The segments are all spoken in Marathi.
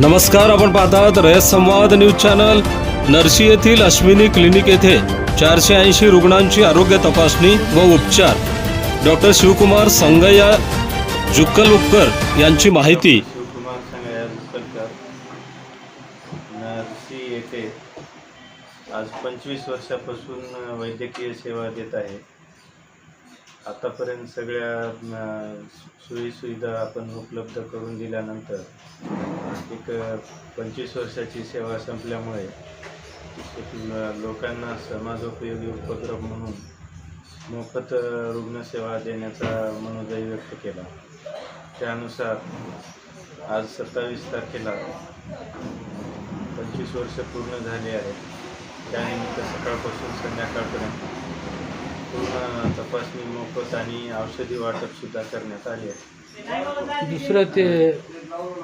नमस्कार आपण पाहतात रयत संवाद न्यूज चॅनल. नरसी येथील अश्विनी क्लिनिक येथे चारशे ऐंशी रुग्णांची आरोग्य तपासणी व उपचार. डॉक्टर शिवकुमार संगय्या जुक्कलुक्कर यांची माहिती. शिवकुमार संगया नरसी येथे आज पंचवीस वर्षापासून वैद्यकीय सेवा देत आहे. आतापर्यंत सगळ्या सोयीसुविधा आपण उपलब्ध करून दिल्यानंतर एक पंचवीस वर्षाची सेवा संपल्यामुळे लोकांना समाजोपयोगी उपक्रम म्हणून मोफत रुग्णसेवा देण्याचा मनोदय व्यक्त केला. त्यानुसार आज सत्तावीस तारखेला पंचवीस वर्ष पूर्ण झाली आहेत. त्यानिमित्त सकाळपासून संध्याकाळपर्यंत पूर्ण तपासणी मोफत आणि औषधी वाटपसुद्धा करण्यात आले आहे. दुसरं ते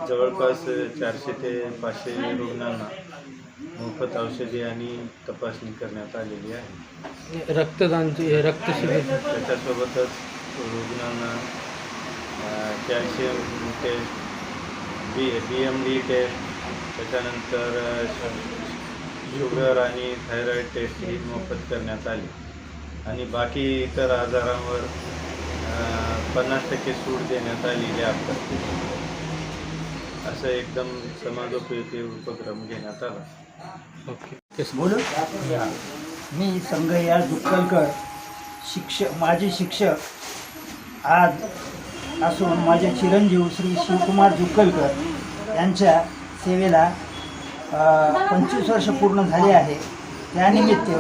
जवळपास चारशे ते पाचशे रुग्णांना मोफत औषधी आणि तपासणी करण्यात आलेली आहे. रक्तदानचे हे रक्त शिबिर त्याच्यासोबतच रुग्णांना calcium test B B M D test त्याच्यानंतर शुगर आणि थायरॉईड टेस्ट ही मोफत करण्यात आली. आणि बाकी इतर आजारांवर पन्नास टक्के सूट देण्यात आलेली आहे. असं एकदम समाजोपयोगी उपक्रम घेण्यात आला. ओके. बोलू? मी संगय्या जुक्कलकर शिक्षक माजी शिक्षक आज असून माझे चिरंजीव श्री शिवकुमार जुक्कलकर यांच्या सेवेला पंचवीस वर्ष पूर्ण झाले आहे. त्यानिमित्त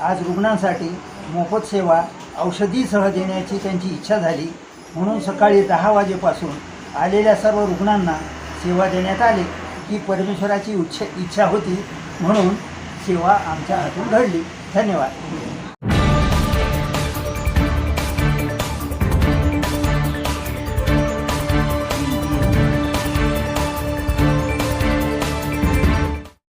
आज रुग्णांसाठी मोफत सेवा औषधीसह देण्याची त्यांची इच्छा झाली. म्हणून सकाळी दहा वाजेपासून आलेल्या सर्व रुग्णांना सेवा देण्यात आली. ही परमेश्वराची उच्छ इच्छा होती म्हणून सेवा आमच्या हातून घडली. धन्यवाद.